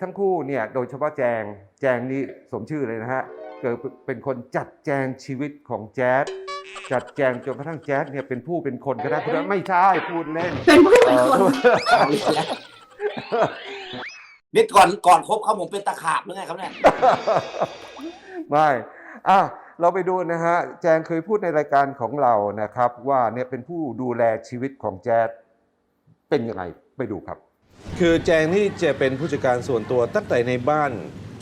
ทั้งคู่เนี่ยโดยเฉพาะแจงแจงนี่สมชื่อเลยนะฮะเกิดเป็นคนจัดแจงชีวิตของแจ๊ดจัดแจงจนกระทั่งแจ๊ดเนี่ยเป็นผู้เป็นคนก็ได้เพราะไม่ใช่พูดเล่นเป็นผู้เอเป็นคนอนี่ก่อนก่อนคบเขาผมเป็นตะขาบหรือไงครับเนี่ยไม่อะเราไปดูนะฮะแจงเคยพูดในรายการของเรานะครับ ว่าเนี่ยเป็นผู้ดูแลชีวิตของแจ๊ดเป็นยังไงไปดูครับ คือแจงนี่จะเป็นผู้จัดการส่วนตัวตั้งแต่ในบ้าน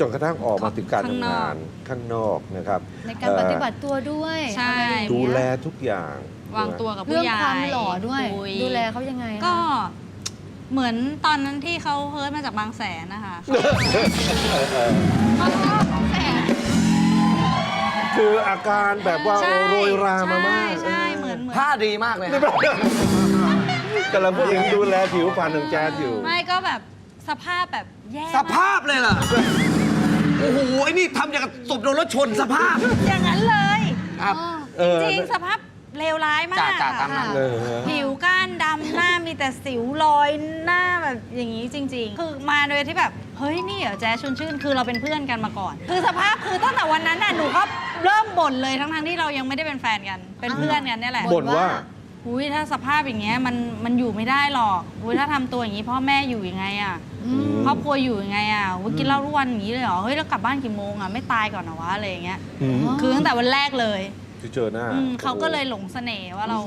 จนกระทั่งออกมาถึงการข้างทำนอกงานข้างนอกนะครับในการปฏิบัติตัวด้วยใช่อะไรอย่างเงี้ยดูแลทุกอย่างวางตัวกับเรื่ผู้องใหญ่ความหล่อด้วยคุยดูแลเขายังไงคะก็เหมือนตอนนั้นที่เขาเฮิร์ตมาจากบางแสนนะคะคืออาการแบบว่าใช่โรยรามามากใช่ใช่เหมือนเหมือนผ้าดีมากเลยฮะ กำลังพูดถึงดูแลผิวพรรณของแจ๊ดอยู่ ไม่ก็แบบสภาพแบบแย่สมากภาพเลยเหรอโอ้โห ไอ้นี่ทำอย่างกับศพโดนรถชนสภาพ อย่างนั้นเลยครับเออ จริงสภาพเลวร้ายมากจ่าจ่าอะตามนั้น เออฮะผิวก้านดำหน้ามีแต่สิวรอยหน้าแบบอย่างนี้จริง ๆ คือมาโดยที่แบบ เฮ้ยนี่เหรอแจ๊สชวนชื่น คือเราเป็นเพื่อนกันมาก่อน คือสภาพคือตั้งแต่วันนั้นน่ะหนูก็เริ่มบ่นเลยทั้งๆที่เรายังไม่ได้เป็นแฟนกัน เป็นเพื่อนกันเนี่ยแหละบ่นว่า อุ้ยถ้าสภาพอย่างเงี้ยมันมันอยู่ไม่ได้หรอกอุ้ยถ้าทำตัวอย่างงี้พ่อแม่อยู่ยังไงอะอืมครอบครัวอยู่ยังไงอะอุ้ยกินเหล้าทุกวันอย่างนี้เลยเหรอเฮ้ยแล้วกลับบ้านกี่โมงอะไม่ตายก่อนเหรอวะอะไรอย่างเงี้ยอืมคือตั้งแต่วันแรกเลยที่เจอหน้าอืมเขาก็เลยหลงเสน่ห์ว่าเรา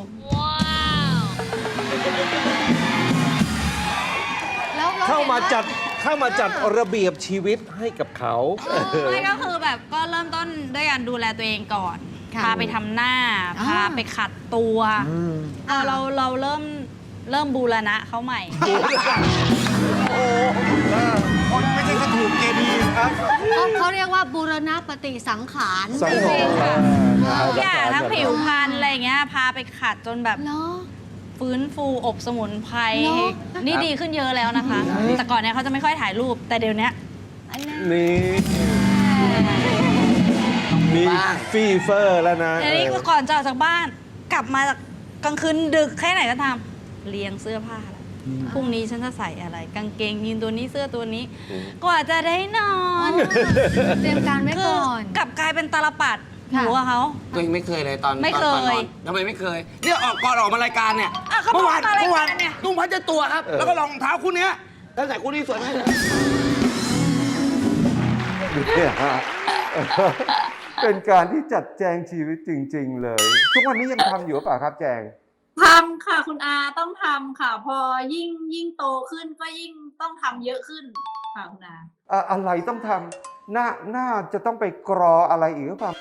แล้วแล้วเข้ามาห็นว่จัดเข้ามาจัดระเบียบชีวิตให้กับเขา ไม่ก็คือแบบก็เริ่มต้นด้วยการดูแลตัวเองก่อนค่ะ พาไปทำหน้า อ่า พาไปขัดตัวเออเราเราเริ่มเริ่มบูรณะเขาใหม่ไม่ใช่เขาถูกเกณฑ์ครับ เขาเขาเรียกว่าบูรณปฏิสังขาร สังขารค่ะทุกอย่างทั้งผิวพรรณอะไรอย่างเงี้ยพาไปขัดจนแบบเหรอฟื้นฟูอบสมุนไพรเนอะ นี่ดีขึ้นเยอะแล้วนะคะ แต่ก่อนเนี้ยเขาจะไม่ค่อยถ่ายรูปแต่เดี๋ยวเนี้ยอัน นั้นนี่มีฟีเฟอร์แล้วนะเดี๋ยวนี้ก่อนจะออกจากบ้าน กลับมาจากกลางคืนดึกแค่ไหนก็ตามเรียงเสื้อผ้าแล้วพรุ่งนี้ฉันจะใส่อะไร กางเกงยีนตัวนี้เสื้อตัวนี้ กว่าจะได้นอนเตรียมการไว้คือก่อน กลับกลายเป็นตาลปัดหค่ะ นูกับเขา ตัวเองไม่เคยเลยตอนไม่ตอนเคยตอนนอนทำไมไม่เคยเนี่ยออกก่อนออกมารายการเนี่ยอะเขาเมื่อวานบอกมารายเมื่อวานการเนี่ย นุ่งพัชตัวครับ แล้วก็รองเท้าคู่เนี้ยแล้วใส่คู่นี้สวยไหมากเลยเนี่ยฮะ เป็นการที่จัดแจงชีวิตจริง ๆ เลย ทุกวันนี้ยังทำอยู่หรือเปล่าครับแจง ทำค่ะคุณอาต้องทำค่ะ พอยิ่งยิ่งโตขึ้นก็ยิ่งต้องทำเยอะขึ้นค่ะคุณอา อะอะไรต้องทำหน้าหน้าจะต้องไปกรออะไรอีกหรือเปล่า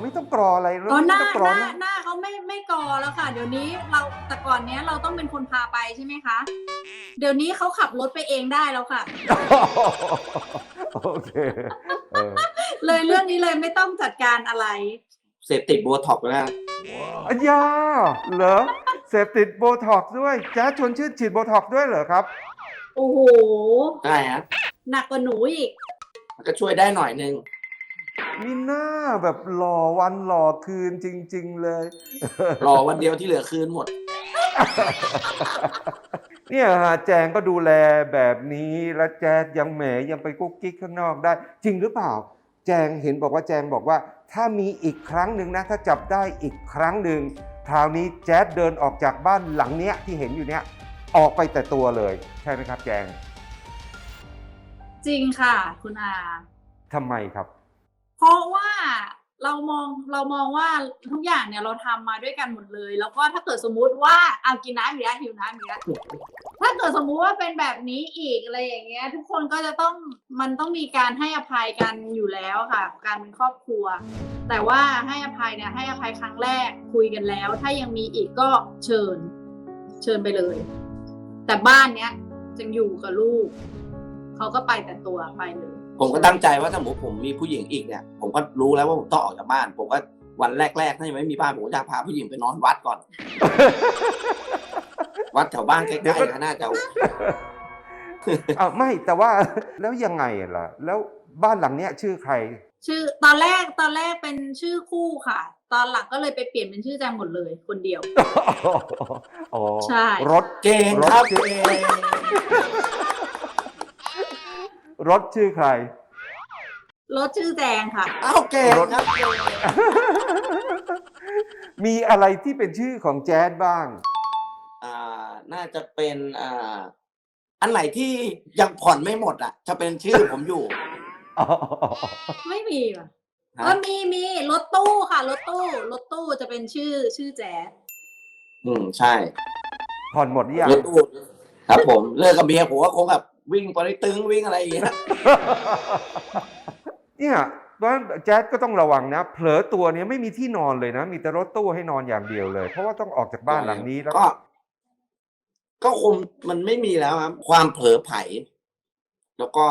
ไม่ต้องกรออะไรแล้วก็หไม่น้าต้องกรหอน้านะหน้าเขาไม่ไม่กอแล้วค่ะ เดี๋ยวนี้เราแต่ก่อนเนี้ยเราต้องเป็นคนพาไปใช่ไหมคะ เดี๋ยวนี้เขาขับรถไปเองได้แล้วค่ะ โอเคเออเลยเรื่องนี้เลยไม่ต้องจัดการอะไร เสพติดโบท็อกซ์แล้วอัญญาเหรอเสพติดโบท็อกซ์ด้วยแจ๊สชวนชื่นฉีดโบท็อกซ์ด้วยเหรอครับ โอ้โห ใช่ฮะหนักกว่าหนูอีก มันก็ช่วยได้หน่อยนึง มีหน้าแบบหล่อวันหล่อคืนจริง ๆ เลย รอวันเดียวที่เหลือคืนหมด เนี่ยฮะแจงก็ดูแลแบบนี้แล้วแจ๊ดยังแหมยังไปกุ๊กกิ๊กข้างนอกได้ จริงหรือเปล่า แจงเห็นบอกว่าแจงบอกว่า ถ้ามีอีกครั้งหนึ่งนะ ถ้าจับได้อีกครั้งหนึ่งคราวนี้แจ๊ดเดินออกจากบ้านหลังเนี้ยที่เห็นอยู่เนี้ยออกไปแต่ตัวเลย ใช่ไหมครับ แจงจริงค่ะ คุณอาทำไมครับ เพราะว่า เรามองเรามองว่าทุกอย่างเนี่ยเราทำมาด้วยกันหมดเลย แล้วก็ถ้าเกิดสมมุติว่าเอากินน้ำอีกแล้วหิวน้ำอีกแล้วถ้าเกิดสมมุติว่าเป็นแบบนี้อีกอะไรอย่างเงี้ย ทุกคนก็จะต้องมันต้องมีการให้อภัยกันอยู่แล้วค่ะ การเป็นครอบครัว แต่ว่าให้อภัยเนี่ยให้อภัยครั้งแรกคุยกันแล้ว ถ้ายังมีอีกก็เชิญ เชิญไปเลย แต่บ้านเนี้ยจะอยู่กับลูกเขาก็ไปแต่ตัวไปเลย ผมก็ตั้งใจว่าถ้าหมูผมมีผู้หญิงอีกเนี่ย ผมก็รู้แล้วว่าผมต้องออกจากบ้าน ผมก็วันแรกๆถ้ายังไม่มีบ้านผมก็จะพาผู้หญิงไปนอนวัดก่อน วัดแถวบ้านใกล้ๆนะน่าจะอะไม่แต่ว่าแล้วยังไงล่ะ แล้วบ้านหลังเนี้ยชื่อใคร ชื่อตอนแรกตอนแรกเป็นชื่อคู่ค่ะ ตอนหลังก็เลยไปเปลี่ยนเป็นชื่อแจงหมดเลย คนเดียว อ๋อใช่ รถเก่งครับรถเก่ง รถชื่อใคร รถชื่อแจงค่ะ อ้าวเก่งครับ มีอะไรที่เป็นชื่อของแจ๊ดบ้าง อ่า น่าจะเป็นอ่า อันไหนที่ยังผ่อนไม่หมดอะ จะเป็นชื่อผมอยู่ไม่มีว่ะฮะ เออมีมีรถตู้ค่ะ รถตู้รถตู้จะเป็นชื่อชื่อแจ๊สอืมใช่ผ่อนหมดหรือยังรถตู้ครับผม เลิกกับเมียผมก็คงแบบ วิ่งไปได้ตึงวิ่งอะไรอย่างเงี้ยเนี่ยเพราะฉะนั้นแจ๊ดก็ต้องระวังนะ เผลอตัวเนี้ยไม่มีที่นอนเลยนะ มีแต่รถตู้ให้นอนอย่างเดียวเลย เพราะว่าต้องออกจากบ้านหลังนี้แล้วก็ ก็คงมันไม่มีแล้วครับ ความเผลอไผแล้วก็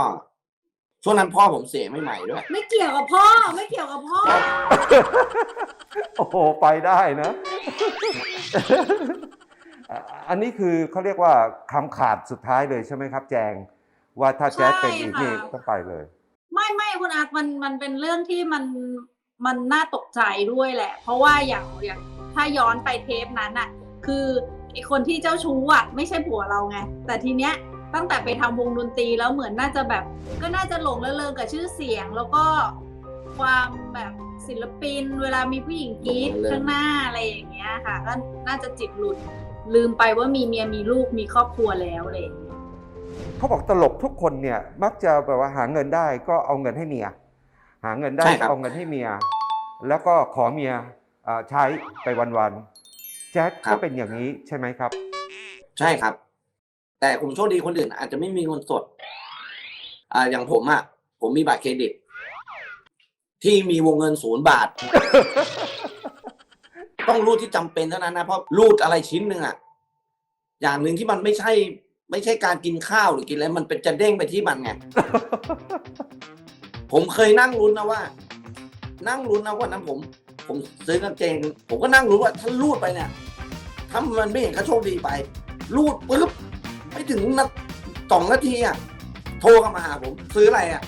ช่วงนั้นพ่อผมเสียไม่ใหม่ด้วย ไม่เกี่ยวกับพ่อ ไม่เกี่ยวกับพ่อ โอ้โหไปได้นะ อะอันนี้คือเขาเรียกว่าคำขาดสุดท้ายเลยใช่ไหมครับ แจง ว่าถ้าแจ๊ดเป็นอีกใช่ค่ะนี่ต้องไปเลย ไม่ไม่คุณอาร์ตมันมันเป็นเรื่องที่มันมันน่าตกใจด้วยแหละ เพราะว่าอย่างอย่างถ้าย้อนไปเทปนั้นอะคือไอคนที่เจ้าชู้อะไม่ใช่ผัวเราไง แต่ทีเนี้ยตั้งแต่ไปทำวงดนตรีแล้วเหมือนน่าจะแบบ ก็น่าจะหลงระเริงกับชื่อเสียง แล้วก็ความแบบศิลปิน เวลามีผู้หญิงกรีดข้างหน้าอะไรอย่างเงี้ยค่ะก็น่าจะจิตหลุด ลืมไปว่ามีเมียมีลูกมีครอบครัวแล้วอะไรอย่างเลย เขาบอกตลกทุกคนเนี่ยมักจะแบบว่าหาเงินได้ก็เอาเงินให้เมีย หาเงินได้ใช่ครัก็บเอาเงินให้เมีย แล้วก็ขอเมียอ่าใช้ไปวันๆแจ๊ดก็เป็นอย่างนี้ใช่ไหมครับ ใช่ครับ แต่ผมโชคดีคนอื่น อาจจะไม่มีเงินสด อ่าอย่างผมอะ ผมมีบัตรเครดิต ที่มีวงเงินศูนย์บาท ต้องรูดที่จำเป็นเท่านั้นนะเพราะรูดอะไรชิ้นหนึ่งอะอย่างหนึ่งที่มันไม่ใช่ ไม่ใช่การกินข้าวหรือกินอะไรมันเป็นจะเด้งไปที่มันไง ผมเคยนั่งลุ้นนะว่า นั่งลุ้นนะวันนั้นผม ผมซื้อกางเกงผมก็นั่งลุ้นว่าถ้ารูดไปเนี่ยถ้ามันไม่เห็นก็โชคดีไป รูดปุ๊บไม่ถึงนาสองนาทีอะโทรเข้ามาหาผมซื้ออะไรอะ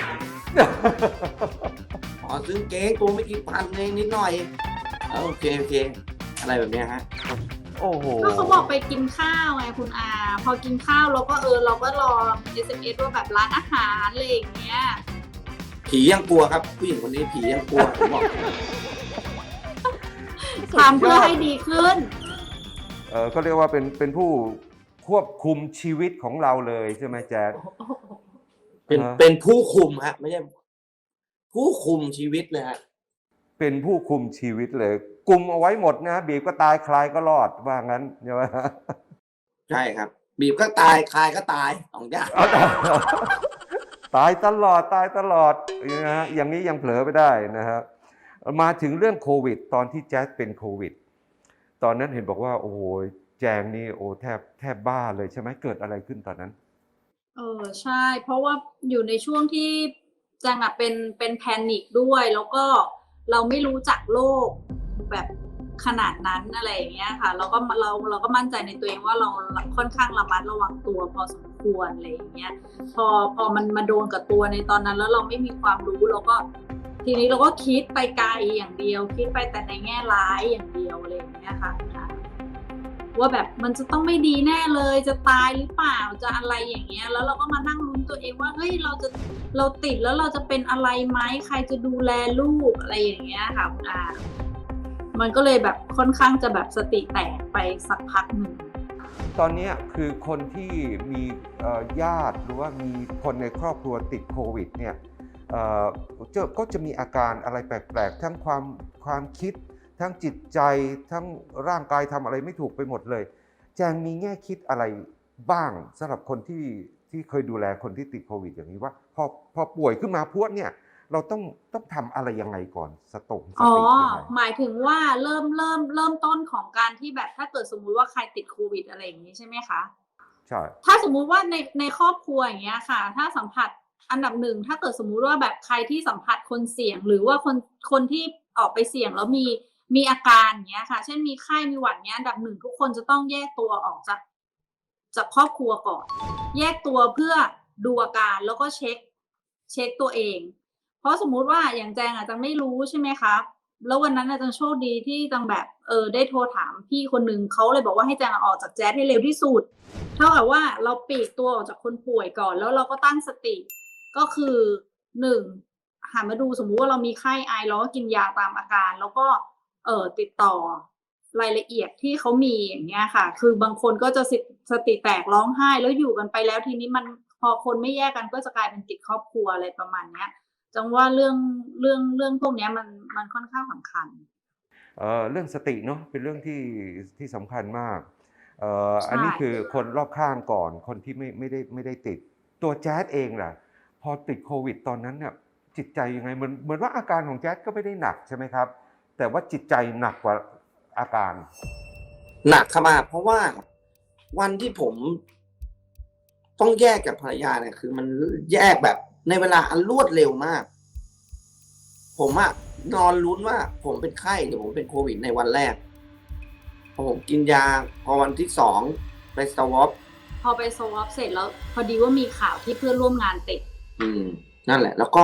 อ๋อซื้อกางเกงตัวไม่กี่พันเองนิดหน่อยเออ โอเคโอเค อะไรแบบเนี้ยฮะ โอ้โหก็เขาบอกไปกินข้าวไงคุณอา พอกินข้าวเราก็เออเราก็รอ SMS ว่าแบบร้านอาหารอะไรอย่างเงี้ย ผียังกลัวครับ ผู้หญิงคนนี้ผียังกลัวผมบอกทำเพื่อให้ดีขึ้น เออก็เรียกว่าเป็นเป็นผู้ควบคุมชีวิตของเราเลยใช่ไหมแจ๊ด เป็นอ่า เป็นผู้คุมฮะ ไม่ใช่ ผู้คุมชีวิตเลยฮะ เป็นผู้คุมชีวิตเลยกลุ่มเอาไว้หมดนะบีบก็ตายคลายก็รอดว่างั้นใช่ไหมใช่ครับ บีบก็ตายคลายก็ตายสองอย่างเอาตายตลอดตายตลอดนะฮะอย่างนี้ยังเผลอไปได้นะฮะมาถึงเรื่องโควิด ตอนที่แจ๊สเป็นโควิด ตอนนั้นเห็นบอกว่า โอ้โหแจงนี่โอ้แทบแทบบ้าเลยใช่ไหมเกิดอะไรขึ้นตอนนั้นเออใช่ เพราะว่าอยู่ในช่วงที่จังอะเป็นเป็นแพนิคด้วยแล้วก็ เราไม่รู้จักโลกแบบขนาดนั้นอะไรอย่างเงี้ยค่ะ เราก็เราเราก็มั่นใจในตัวเองว่าเราค่อนข้างระมัดระวังตัวพอสมควรอะไรอย่างเงี้ยพอพอมันมาโดนกับตัวในตอนนั้น แล้วเราไม่มีความรู้เราก็ ทีนี้เราก็คิดไปไกลอย่างเดียว คิดไปแต่ในแง่ร้ายอย่างเดียวอะไรอย่างเงี้ยค่ะ ว่าแบบมันจะต้องไม่ดีแน่เลยจะตายหรือเปล่าจะอะไรอย่างเงี้ย แล้วเราก็มานั่งลุ้นตัวเองว่าเฮ้ยเราจะเราติดแล้วเราจะเป็นอะไรไหมใครจะดูแลลูกอะไรอย่างเงี้ยค่ะคุณอามันก็เลยแบบค่อนข้างจะแบบสติแตกไปสักพักหนึ่งตอนนี้คือคนที่มีญาติหรือว่ามีคนในครอบครัวติดโควิดเนี่ยเอ่อจะก็จะมีอาการอะไรแปลกๆ ทั้งความความคิด ทั้งจิตใจทั้งร่างกายทำอะไรไม่ถูกไปหมดเลย แจงมีแง่คิดอะไรบ้างสำหรับคนที่ที่เคยดูแลคนที่ติดโควิด อย่างนี้ว่า พอพอป่วยขึ้นมาพวดเนี่ยเราต้องต้องทำอะไรยังไงก่อนสตงสอ๋อติยังไงหมายถึงว่าเริ่มเริ่มเริ่มต้นของการที่แบบถ้าเกิดสมมุติว่าใครติดโควิดอะไรอย่างนี้ใช่ไหมคะใช่ถ้าสมมุติว่าในในครอบครัวอย่างเงี้ยค่ะ ถ้าสัมผัสอันดับหนึ่งถ้าเกิดสมมุติว่าแบบใครที่สัมผัสคนเสี่ยง หรือว่าคนคนที่ออกไปเสี่ยงแล้วมี มีอาการเงี้ยค่ะ เช่นมีไข้มีหวัดเงี้ยดับหนึ่งทุกคนจะต้องแยกตัวออกจากจากครอบครัวก่อน แยกตัวเพื่อดูอาการแล้วก็เช็ค เช็คตัวเอง เพราะสมมุติว่าอย่างแจงอาจจะไม่รู้ใช่ไหมคะแล้ววันนั้นอาจจะโชคดีที่จังแบบเออได้โทรถามพี่คนหนึ่งเขาเลยบอกว่าให้แจงออกจากแจ๊สให้เร็วที่สุด เท่ากับว่าเราปีกตัวออกจากคนป่วยก่อน แล้วเราก็ตั้งสติ ก็คือหนึ่งหันมาดูสมมุติว่าเรามีไข้ไอเราก็กินยาตามอาการ แล้วก็ เอ่อติดต่อรายละเอียดที่เขามีอย่างเงี้ยค่ะ คือบางคนก็จะสิสติแตกร้องไห้แล้วอยู่กันไปแล้วทีนี้มันพอคนไม่แยกกันก็จะกลายเป็นติดครอบครัวอะไรประมาณเนี้ยจังว่าเรื่องเรื่องเรื่องพวกเนี้ยมันมันค่อนข้างสำคัญเอ่อเรื่องสติเนาะเป็นเรื่องที่ที่สำคัญมากเอ่อใช่อันนี้คือคนรอบข้างก่อนคนที่ไม่ไม่ได้ไม่ได้ติด ตัวแจ๊ดเองล่ะ พอติดโควิดตอนนั้นเนี่ยจิตใจยังไงเหมือนเหมือนว่าอาการของแจ๊ดก็ไม่ได้หนักใช่ไหมครับ แต่ว่าจิตใจหนักกว่าอาการ หนักเข้ามาเพราะว่าวันที่ผมต้องแยกกับภรรยาเนี่ยคือ มันแยกแบบในเวลาอันรวดเร็วมาก ผมอะนอนลุ้นว่า ผมเป็นไข้เดี๋ยวผมเป็นโควิดในวันแรกพอผมกินยาพอวันที่สองไปสวอปพอไปสวอปเสร็จแล้วพอดีว่ามีข่าวที่เพื่อนร่วมงานติดอืม นั่นแหละ แล้วก็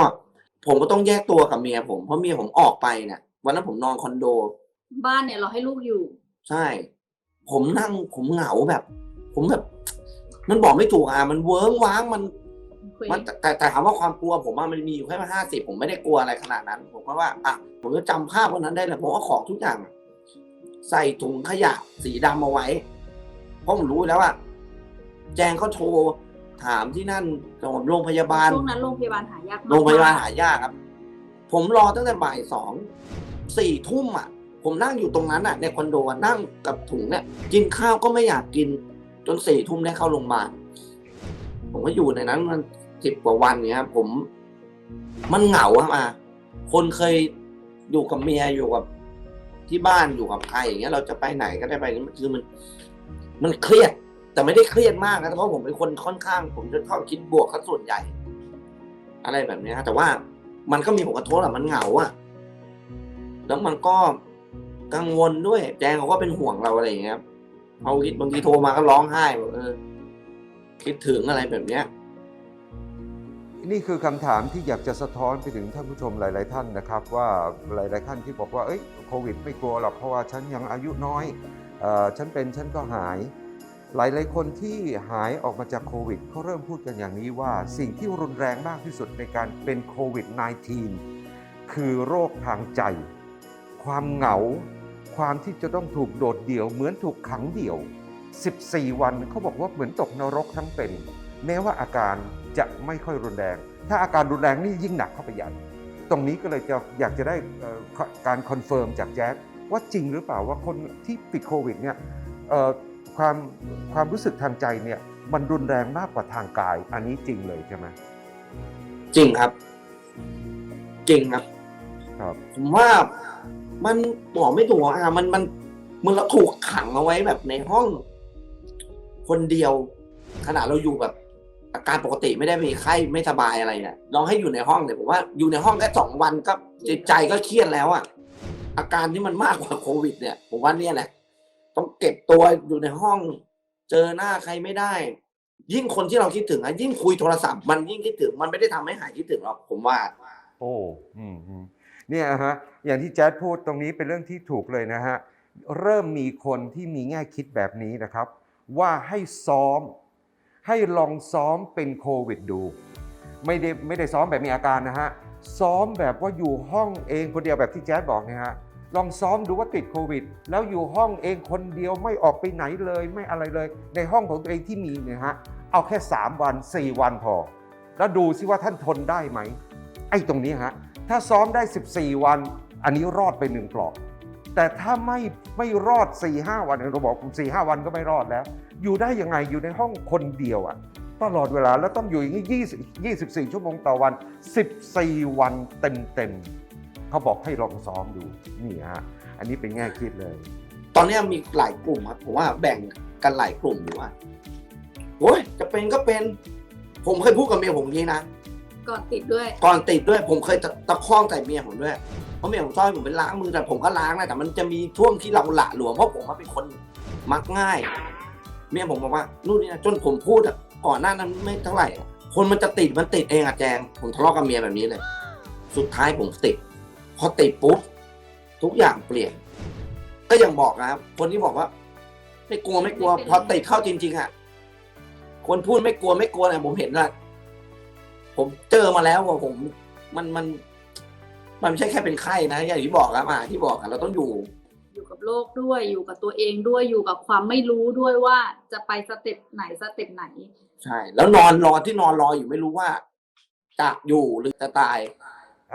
ผมก็ต้องแยกตัวกับเมียผมเพราะเมียผมออกไปเนี่ย วันนั้นผมนอนคอนโด บ้านเนี่ยเราให้ลูกอยู่ ใช่ ผมนั่งผมเหงาแบบ ผมแบบ มันบอกไม่ถูกอะมันเวิ้งว้างมันคุยมันแต่แต่แต่ถามว่าความกลัวผมว่ามันมีอยู่แค่ห้าสิบผมไม่ได้กลัวอะไรขนาดนั้น ผมก็ว่าอะผมจะจำภาพวันนั้นได้เลยผมเอาของทุกอย่าง ใส่ถุงขยะสีดำเอาไว้เพราะผมรู้แล้วว่าแจงเขาโทรถามที่นั่นโรงพยาบาลช่วงนั้นโรงพยาบาลหายากมกโรงพยาบาลหายากครับ ผมรอตั้งแต่บ่ายสอง สี่ทุ่มอะ ผมนั่งอยู่ตรงนั้นอะ ในคอนโดนั่งกับถุงเนี่ยกินข้าวก็ไม่อยากกิน จนสี่ทุ่มได้เข้าโรงพยาบาลผมก็อยู่ในนั้นมันสิบกว่าวันเนี้ยครับผม มันเหงาครับอะคนเคยอยู่กับเมียอยู่กับที่บ้านอยู่กับใครอย่างเงี้ย เราจะไปไหนก็ได้ไปคือมัน มันเครียด แต่ไม่ได้เครียดมากนะเพราะผมเป็นคนค่อนข้าง ผมจะชอบคิดบวกซะส่วนใหญ่ อะไรแบบนี้ยแต่ว่ามันก็มีผลกระทบแหละมันเหงาอะ แล้วมันก็กังวลด้วยแจงเขาก็เป็นห่วงเราอะไรอย่างเงี้ยครับเขาคิดบางทีโทรมาก็ร้องไห้บอกเออ คิดถึงอะไรแบบเนี้ย นี่คือคำถามที่อยากจะสะท้อนไปถึงท่านผู้ชมหลาย ๆ ท่านนะครับ ว่าหลาย ๆ ท่านที่บอกว่าเอ้ยโควิดไม่กลัวหรอกเพราะว่าฉันยังอายุน้อยเออฉันเป็นฉันก็หาย หลาย ๆ คนที่หายออกมาจากโควิดเขาเริ่มพูดกันอย่างนี้ว่า สิ่งที่รุนแรงมากที่สุดในการเป็นโควิด -19 คือโรคทางใจ ความเหงา ความที่จะต้องถูกโดดเดี่ยว เหมือนถูกขังเดี่ยว 14 วันเขาบอกว่าเหมือนตกนรกทั้งเป็น แม้ว่าอาการจะไม่ค่อยรุนแรง ถ้าอาการรุนแรงนี่ยิ่งหนักเข้าไปใหญ่ ตรงนี้ก็เลยจะอยากจะได้เอ่อการคอนเฟิร์มจากแจ๊คว่าจริงหรือเปล่าว่าคนที่ติดโควิดเนี่ยเอ่อความความรู้สึกทางใจเนี่ยมันรุนแรงมากกว่าทางกาย อันนี้จริงเลยใช่ไหมจริงครับ จริงครับ ครับผมว่า มันบอกไม่ถูกอะมันมันมันเราถูกขังเอาไว้แบบในห้อง คนเดียวขนาดเราอยู่แบบ อาการปกติไม่ได้มีไข้ไม่สบายอะไรเนี่ยลองให้อยู่ในห้องเนี่ยผมว่าอยู่ในห้องแค่สองวันก็จิตใจก็เครียดแล้วอะอาการที่มันมากกว่าโควิด เนี่ย ผมว่าเนี่ยแหละต้องเก็บตัวอยู่ในห้อง เจอหน้าใครไม่ได้ ยิ่งคนที่เราคิดถึงอะยิ่งคุยโทรศัพท์มันยิ่งคิดถึง มันไม่ได้ทำให้หายคิดถึงหรอกผมว่า โอ้ อืมอืม เนี่ยฮะอย่างที่แจ๊ดพูดตรงนี้เป็นเรื่องที่ถูกเลยนะฮะเริ่มมีคนที่มีแง่คิดแบบนี้นะครับ ว่าให้ซ้อมให้ลองซ้อมเป็นโควิดดูไม่ได้ไม่ได้ซ้อมแบบมีอาการนะฮะซ้อมแบบว่าอยู่ห้องเองคนเดียวแบบที่แจ๊ดบอกนะฮะลองซ้อมดูว่าติดโควิด แล้วอยู่ห้องเองคนเดียวไม่ออกไปไหนเลยไม่อะไรเลย ในห้องของตัวเองที่มีเนี่ยฮะเอาแค่ 3 วัน 4 วันพอ แล้วดูซิว่าท่านทนได้ไหม ไอ้ตรงนี้ฮะถ้าซ้อมได้ 14 วัน อันนี้รอดไปหนึ่งปลอกแต่ถ้าไม่ไม่รอด4-5วันเราบอก4 5วันก็ไม่รอดแล้ว อยู่ได้ยังไงอยู่ในห้องคนเดียวอะตลอดเวลาแล้วต้องอยู่อย่างนี้20 24ชั่วโมงต่อวัน 14 วันเต็มๆเขาบอกให้ลองซ้อมดูนี่ฮะอันนี้เป็นแง่คิดเลย ตอนนี้มีหลายกลุ่มครับผมว่าแบ่งกันหลายกลุ่มอยู่ว่าโอ้ยจะเป็นก็เป็น ผมเคยพูดกับเมียผมนี้นะ ก่อนติดด้วย ก่อนติดด้วยผมเคยตะตะคองใส่เมียผมด้วยเพราะเมียผมชอบให้ผมไปล้างมือแต่ผมก็ล้างนะแต่มันจะมีช่วงที่เราหละหลวมเพราะผมว่าเป็นคนมักง่าย เมียผมบอกว่านู่นนี่นะจนผมพูดอะก่อนหน้านั้นไม่เท่าไหร่อะคนมันจะติดมันติดเองอะแจง ผมทะเลาะกับเมียแบบนี้เลย สุดท้ายผมติด พอติดปุ๊บทุกอย่างเปลี่ยน ก็ยังบอกนะครับ คนที่บอกว่า ไม่กลัวไม่กลัว พอติดเข้าจริงๆอะคนพูดไม่กลัวไม่กลัวเนี่ยผมเห็นละ ผผมเจอมาแล้วว่าผม มันมัน มันไม่ใช่แค่เป็นไข้นะอย่างที่บอกครับอ่าที่บอกอะเราต้องอยู่ อยู่กับโลกด้วยอยู่กับตัวเองด้วยอยู่กับความไม่รู้ด้วยว่าจะไปสเต็ปไหนสเต็ปไหน ใช่ แล้วนอนรอที่นอนรออยู่ไม่รู้ว่า จะอยู่หรือจะตาย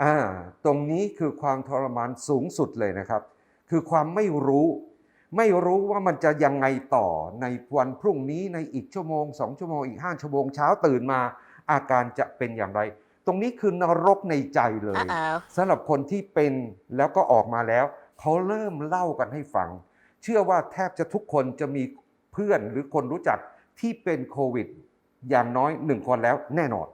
อ่า ตรงนี้คือความทรมานสูงสุดเลยนะครับ คือความไม่รู้ ไม่รู้ว่ามันจะยังไงต่อในวันพรุ่งนี้ในอีกชั่วโมงสองชั่วโมงอีกห้าชั่วโมงเช้าตื่นมา อาการจะเป็นอย่างไร ตรงนี้คือนรกในใจเลยสำหรับคนที่เป็นแล้วก็ออกมาแล้ว เขาเริ่มเล่ากันให้ฟัง เชื่อว่าแทบจะทุกคนจะมีเพื่อนหรือคนรู้จักที่เป็นโควิด อย่างน้อยหนึ่งคนแล้วแน่นอน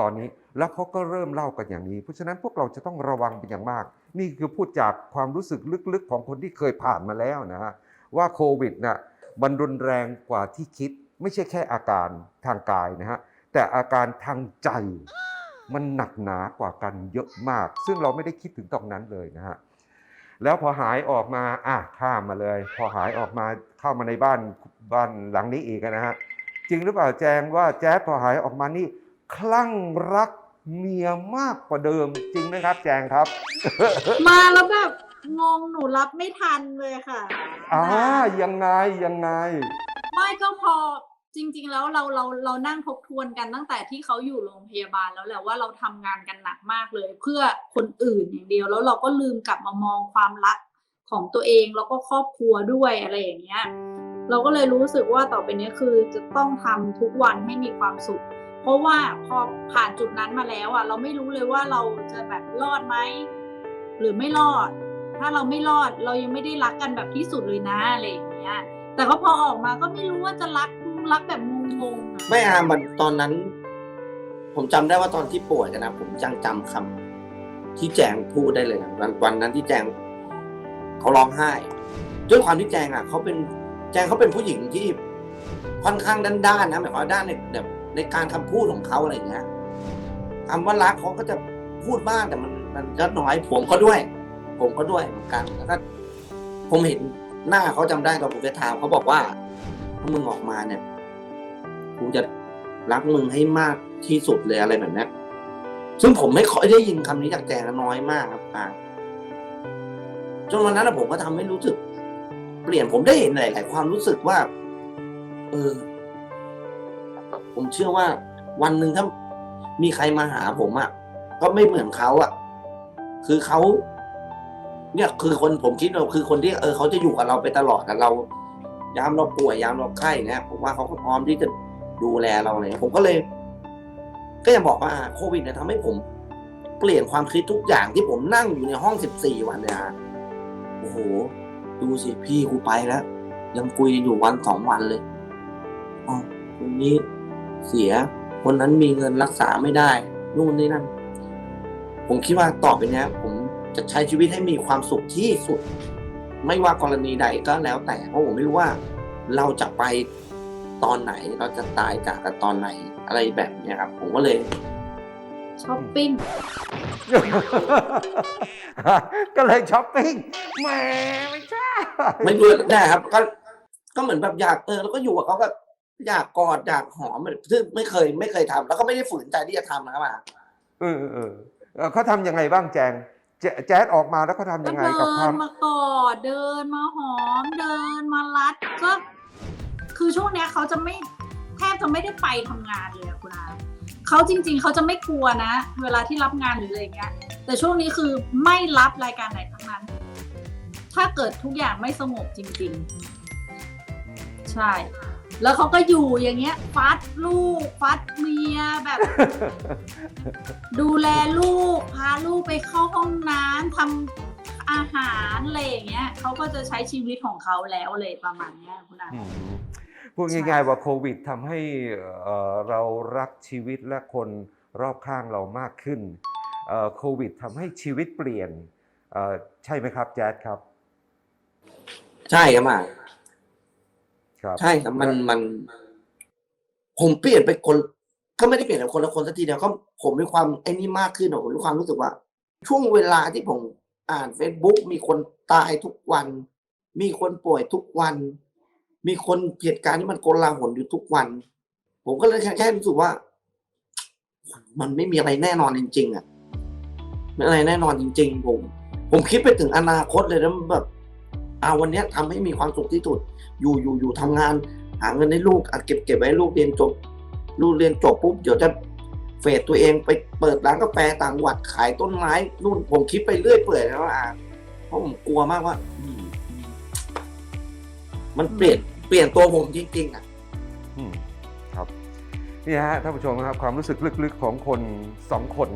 ตอนนี้แล้วเขาก็เริ่มเล่ากันอย่างนี้ เพราะฉะนั้นพวกเราจะต้องระวังเป็นอย่างมาก นี่คือพูดจากความรู้สึกลึกๆของคนที่เคยผ่านมาแล้วนะฮะว่าโควิดน่ะมันรุนแรงกว่าที่คิด ไม่ใช่แค่อาการทางกายนะฮะ แต่อาการทางใจมันหนักหนากว่ากันเยอะมาก ซึ่งเราไม่ได้คิดถึงตรงนั้นเลยนะฮะแล้วพอหายออกมาอะข้ามมาเลย พอหายออกมาเข้ามาในบ้านบ้านหลังนี้อีกนะฮะจริงหรือเปล่าแจงว่าแจ๊ดพอหายออกมานี่ คลั่งรักเมียมากกว่าเดิมจริงไหมครับ แจงครับ มาแล้วแบบงงหนูรับไม่ทันเลยค่ะอ่ายังไงยังไง ไม่ก็พอ จริง ๆ แล้วเราเราเรานั่งทบทวนกันตั้งแต่ที่เขาอยู่โรงพยาบาลแล้วแหละว่าเราทำงานกันหนักมากเลย เพื่อคนอื่นอย่างเดียวแล้วเราก็ลืมกลับมามองความรักของตัวเองแล้วก็ครอบครัวด้วยอะไรอย่างเงี้ยเราก็เลยรู้สึกว่าต่อไปนี้คือจะต้องทำทุกวันให้มีความสุข เพราะว่าพอผ่านจุดนั้นมาแล้วอะเราไม่รู้เลยว่าเราจะแบบรอดไหมหรือไม่รอด ถ้าเราไม่รอดเรายังไม่ได้รักกันแบบที่สุดเลยนะอะไรอย่างเงี้ยแต่ก็พอออกมาก็ไม่รู้ว่าจะรัก รักแบบงงๆอะไม่อามันตอนนั้น ผมจำได้ว่าตอนที่ป่วยกันนะ ผมจังจำคำที่แจงพูดได้เลยนะวันวันนั้นที่แจงเขาร้องไห้ด้วยความที่แจงอะเขาเป็นแจงเขาเป็นผู้หญิงที่ค่อนข้างด้านๆนะหมายความว่าด้านในแบบในการคำพูดของเขาอะไรอย่างเงี้ยคำว่ารักเขาก็จะพูดบ้างแต่มันมันก็น้อยผมก็ด้วย ผมก็ด้วยเหมือนกันแล้วก็ผมเห็นหน้าเขาจำได้ตอนผมไปถามเขาบอกว่าถ้ามึงออกมาเนี่ย กูจะรักมึงให้มากที่สุดเลยอะไรแบบนี้ซึ่งผมไม่ค่อยได้ยินคำนี้จากแจงน้อยมากครับอาจนวันนั้นผมก็ทำให้รู้สึก เปลี่ยนผมได้เห็นหลาย ๆ ความรู้สึกว่า เออ ผมเชื่อว่า วันหนึ่งถ้ามีใครมาหาผมอะ่ะ ก็ไม่เหมือนเขาอะ่ะ คือเขาเนี่ย คือคนผมคิดว่าคือคนที่เออเขาจะอยู่กับเราไปตลอดกับเรา ยามเราป่วยยามเราไข้เนี่ยผมว่าเขาก็พร้อมที่จะ ดูแลเราเลยผมก็เลย ก็ยังบอกว่าโควิดเนี่ยทำให้ผม เปลี่ยนความคิดทุกอย่างที่ผมนั่งอยู่ในห้องสิบสี่วันเนี่ยฮะโอ้โห ดูสิพี่กูไปแล้ว ยังคุยอยู่วันสองวันเลยอ๋อคนนี้เสีย คนนั้นมีเงินรักษาไม่ได้ นู่นนี่นั่น ผมคิดว่าต่อไปเนี้ย ผมจะใช้ชีวิตให้มีความสุขที่สุด ไม่ว่ากรณีใดก็แล้วแต่เพราะผมไม่รู้ว่า เราจะไป ตอนไหนเราจะตายจากกันตอนไหนอะไรแบบเนี้ยครับ ผมก็เลยช้อปปิ้ง ก็เลยช้อปปิ้งแหมไม่ใช่ ไม่รู้ได้ครับ ก็ก็เหมือนแบบอยากเออแล้วก็อยู่กับเขาก็อยากกอดอยากหอมซึ่งไม่เคยไม่เคยทำแล้วก็ไม่ได้ฝืนใจที่จะทำนะครับอะเออเออเออเขาทำยังไงบ้างแจงแจแจ๊ดออกมาแล้วเขาทำก็ยังไงเดิกับความนมากอดเดินมาหอมเดินมารัดก็ คือช่วงเนี้ยเขาจะไม่แทบจะไม่ได้ไปทำงานเลยอะคุณอาเขาจริง ๆเขาจะไม่กลัวนะ เวลาที่รับงานหรืออะไรเงี้ย แต่ช่วงนี้คือไม่รับรายการไหนทั้งนั้น ถ้าเกิดทุกอย่างไม่สงบจริง ๆ ใช่ แล้วเขาก็อยู่อย่างเงี้ย ฟัดลูก ฟัดเมียแบบ ดูแลลูก พาลูกไปเข้าห้องน้ำทำอาหารอะไรอย่างเงี้ยเขาก็จะใช้ชีวิตของเขาแล้วเลยประมาณเนี้ยคุณอา อืม พูดง่ายๆว่าโควิดทำให้เอ่อเรารักชีวิตและคนรอบข้างเรามากขึ้นเอ่อโควิดทำให้ชีวิตเปลี่ยนเอ่อใช่ไหมครับแจ๊ดครับ ใช่ครับอะครับใช่ครับมันมัน ผมเปลี่ยนไปคนก็ไม่ได้เปลี่ยนเป็นคนละคนสักทีเดียวก็ผมมีความไอ้นี่มากขึ้นอะผมมีความรู้สึกว่า ช่วงเวลาที่ผมอ่านเฟซบุ๊กมีคนตายทุกวัน มีคนป่วยทุกวัน มีคนเหตุการณ์ที่มันโกลาหลอยู่ทุกวัน ผมก็เลยแค่รู้สึกว่า มันไม่มีอะไรแน่นอนจริง ๆ อะไม่อะไรแน่นอนจริง ๆ ผม ผมคิดไปถึงอนาคตเลยนะแบบอาวันนี้ยทำให้มีความสุขที่สุด อยู่อยู่อยู่ทำงาน หาเงินให้ลูกอะเก็บเก็บไว้ลูกเรียนจบ ลูกเรียนจบปุ๊บเดี๋ยวจะเฟดตัวเองไปเปิดร้านกาแฟต่างจังหวัดขายต้นไม้นู่นผมคิดไปเรื่อยเปื่อยแล้วอะเพราะผมกลัวมากว่า มันเปลี่ยน ปลี่ยนตัวผมจริง ๆ อะครับนี่ฮะท่านผู้ชมครับความรู้สึกลึกๆของคนสองคน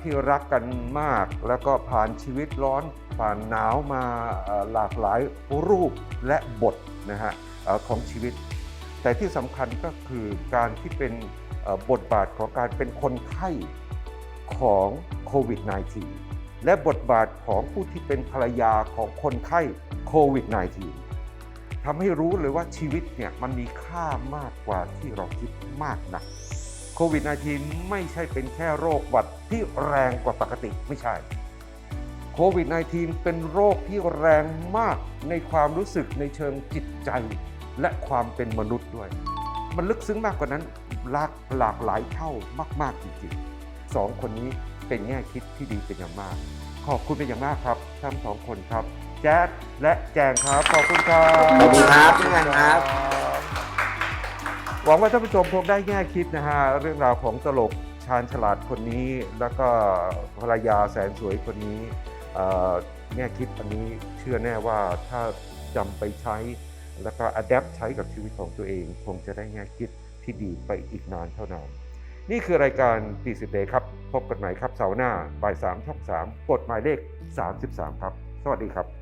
ที่รักกันมากแล้วก็ผ่านชีวิตร้อนผ่านหนาวมาหลากหลายรูปและบทนะฮะของชีวิต แต่ที่สำคัญก็คือการที่เป็นบทบาทของการเป็นคนไข้ของโควิด -19 และบทบาทของผู้ที่เป็นภรรยาของคนไข้โควิด -19 ทำให้รู้เลยว่าชีวิตเนี่ยมันมีค่ามากกว่าที่เราคิดมากนะโควิด -19 ไม่ใช่เป็นแค่โรคหวัดที่แรงกว่าปกติไม่ใช่โควิด -19 เป็นโรคที่แรงมากในความรู้สึกในเชิงจิตใจ และความเป็นมนุษย์ด้วย มันลึกซึ้งมากกว่านั้นหลากหลากหลายเท่ามากๆจริงๆสองคนนี้เป็นแง่คิดที่ดีเป็นอย่างมาก ขอบคุณเป็นอย่างมากครับทั้งสองคนครับ แจ๊ดและแจงครับ ขอบคุณครับขอบคุณครับพี่แมนครับ หวังว่าท่านผู้ชมคงได้แง่คิดนะฮะ เรื่องราวของตลกชาญฉลาดคนนี้ แล้วก็ภรรยาแสนสวยคนนี้เอ่อแง่คิดอันนี้เชื่อแน่ว่าถ้าจำไปใช้ แล้วก็อัดแอปใช้กับชีวิตของตัวเอง คงจะได้แง่คิดที่ดีไปอีกนานเท่านานนี่คือรายการตีสิบเดย์ครับ พบกันใหม่ครับเสาร์หน้าบ่ายสามช่องสามกฎหมายเลข 33 ครับ สวัสดีครับ